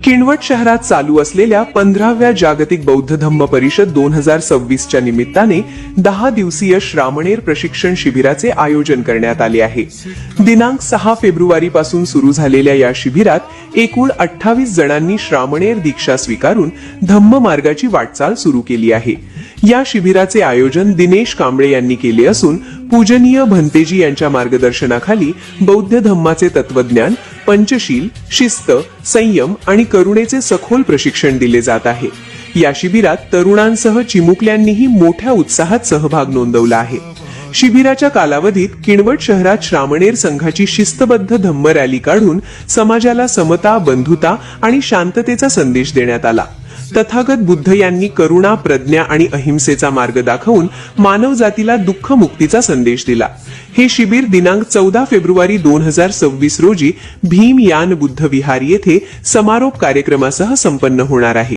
किणवट शहरात चालू असलेल्या पंधराव्या जागतिक बौद्ध धम्म परिषद दोन हजार सव्वीसच्या निमित्ताने दहा दिवसीय श्रामणेर प्रशिक्षण शिबिराचे आयोजन करण्यात आले आहे. दिनांक सहा फेब्रुवारी पासून सुरू झालेल्या या शिबिरात एकूण अठ्ठावीस जणांनी श्रामणेर दीक्षा स्वीकारून धम्म मार्गाची वाटचाल सुरू केली आहे. या शिबिराचे आयोजन दिनेश कांबळे यांनी केले असून पूजनीय भंतेजी यांच्या मार्गदर्शनाखाली बौद्ध धम्माचे तत्वज्ञान पंचशील शिस्त संयम आणि करुणेचे सखोल प्रशिक्षण दिले जात आहे. या शिबिरात तरुणांसह चिमुकल्यांनीही मोठ्या उत्साहात सहभाग नोंदवला आहे. शिबिराच्या कालावधीत किणवट शहरात श्रामणेर संघाची शिस्तबद्ध धम्म रॅली काढून समाजाला समता बंधुता आणि शांततेचा संदेश देण्यात आला. तथागत बुद्ध यांनी करुणा प्रज्ञा आणि अहिंसेचा मार्ग दाखवून मानव जातीला दुःख मुक्तीचा संदेश दिला. हे शिबिर दिनांक चौदा फेब्रुवारी दोन हजार सव्वीस रोजी भीम यान बुद्ध विहार येथे समारोप कार्यक्रमासह संपन्न होणार आहे.